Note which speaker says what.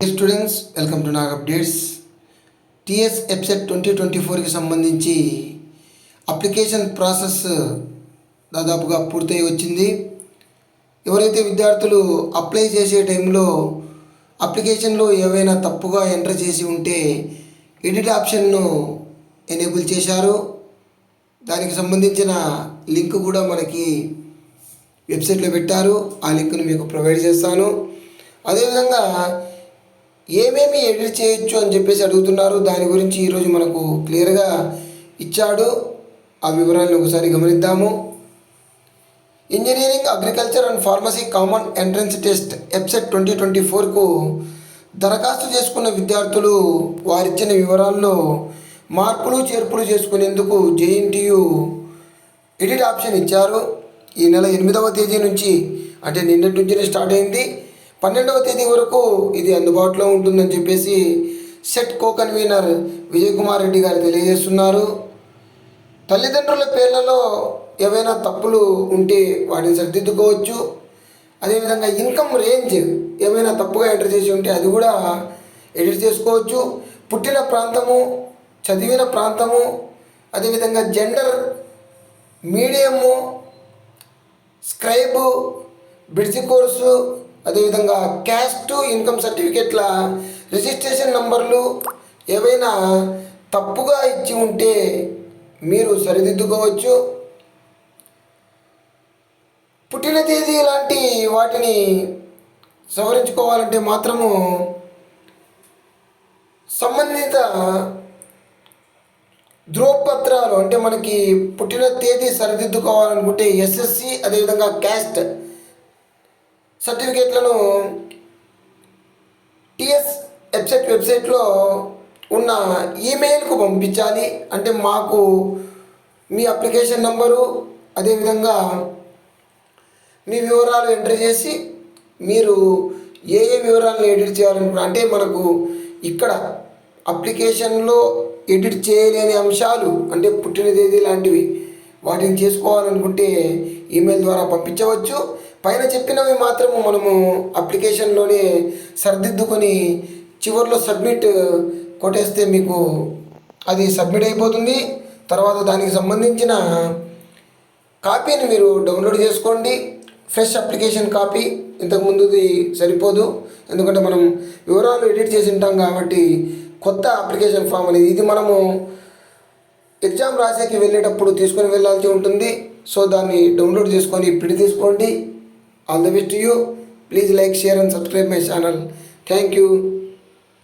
Speaker 1: Students welcome to Nag updates TS website twenty twenty ఫోర్కి సంబంధించి application process దాదాపుగా పూర్తయి వచ్చింది. ఎవరైతే విద్యార్థులు అప్లై చేసే టైంలో అప్లికేషన్లో ఏవైనా తప్పుగా ఎంటర్ చేసి ఉంటే ఎడిట్ ఆప్షన్ను ఎనేబుల్ చేశారు. దానికి సంబంధించిన లింక్ కూడా మనకి వెబ్సైట్లో పెట్టారు. ఆ లింక్ను మీకు ప్రొవైడ్ చేస్తాను. అదేవిధంగా ఏమేమి ఎడిట్ చేయొచ్చు అని చెప్పేసి అడుగుతున్నారు. దాని గురించి ఈరోజు మనకు క్లియర్గా ఇచ్చాడు. ఆ వివరాలను ఒకసారి గమనిద్దాము. Engineering agriculture and pharmacy common entrance test EAPCET twenty twenty ఫోర్కు దరఖాస్తు చేసుకున్న విద్యార్థులు వారిచ్చిన వివరాల్లో మార్పులు చేర్పులు చేసుకునేందుకు జేఎన్టీయు ఎడిట్ ఆప్షన్ ఇచ్చారు. ఈ నెల ఎనిమిదవ తేదీ నుంచి అంటే నిన్నటి నుంచి స్టార్ట్ అయింది. పన్నెండవ తేదీ వరకు ఇది అందుబాటులో ఉంటుందని చెప్పేసి CET co convener Vijay Kumar Reddy గారు తెలియజేస్తున్నారు. తల్లిదండ్రుల పేర్లలో ఏవైనా తప్పులు ఉంటే వాటిని సరిదిద్దుకోవచ్చు. అదేవిధంగా ఇన్కమ్ రేంజ్ ఏమైనా తప్పుగా ఎంటర్ చేసి ఉంటే అది కూడా ఎడిట్ చేసుకోవచ్చు. పుట్టిన ప్రాంతము చదివిన ప్రాంతము అదేవిధంగా gender medium scribe bridge course అదేవిధంగా క్యాస్ట్ ఇన్కమ్ సర్టిఫికేట్ల రిజిస్ట్రేషన్ నంబర్లు ఏవైనా తప్పుగా ఇచ్చి ఉంటే మీరు సరిదిద్దుకోవచ్చు. పుట్టిన తేదీ లాంటి వాటిని సవరించుకోవాలంటే మాత్రము సంబంధిత ధ్రువపత్రాలు అంటే మనకి పుట్టిన తేదీ సరిదిద్దుకోవాలనుకుంటే ఎస్ఎస్సి అదేవిధంగా క్యాస్ట్ సర్టిఫికేట్లను టిఎస్ వెబ్సైట్ వెబ్సైట్లో ఉన్న ఈమెయిల్కు పంపించాలి. అంటే మాకు మీ అప్లికేషన్ నంబరు అదేవిధంగా మీ వివరాలు ఎంటర్ చేసి మీరు ఏ ఏ వివరాలను ఎడిట్ చేయాలనుకున్నా అంటే మనకు ఇక్కడ అప్లికేషన్లో ఎడిట్ చేయలేని అంశాలు అంటే పుట్టిన తేదీ లాంటివి వాటిని చేసుకోవాలనుకుంటే ఈమెయిల్ ద్వారా పంపించవచ్చు. పైన చెప్పినవి మాత్రము మనము అప్లికేషన్లోనే సరిదిద్దుకొని చివరిలో సబ్మిట్ కొట్టేస్తే మీకు అది సబ్మిట్ అయిపోతుంది. తర్వాత దానికి సంబంధించిన కాపీని మీరు డౌన్లోడ్ చేసుకోండి. ఫ్రెష్ అప్లికేషన్ కాపీ ఇంతకుముందుది సరిపోదు. ఎందుకంటే మనం వివరాలు ఎడిట్ చేసి ఉంటాం కాబట్టి కొత్త అప్లికేషన్ ఫామ్ అనేది ఇది మనము ఎగ్జామ్ రాసేకి వెళ్ళేటప్పుడు తీసుకొని వెళ్ళాల్సి ఉంటుంది. సో దాన్ని డౌన్లోడ్ చేసుకొని ప్రింట్ తీసుకోండి. All the best to you. Please like, share and subscribe my channel. Thank you.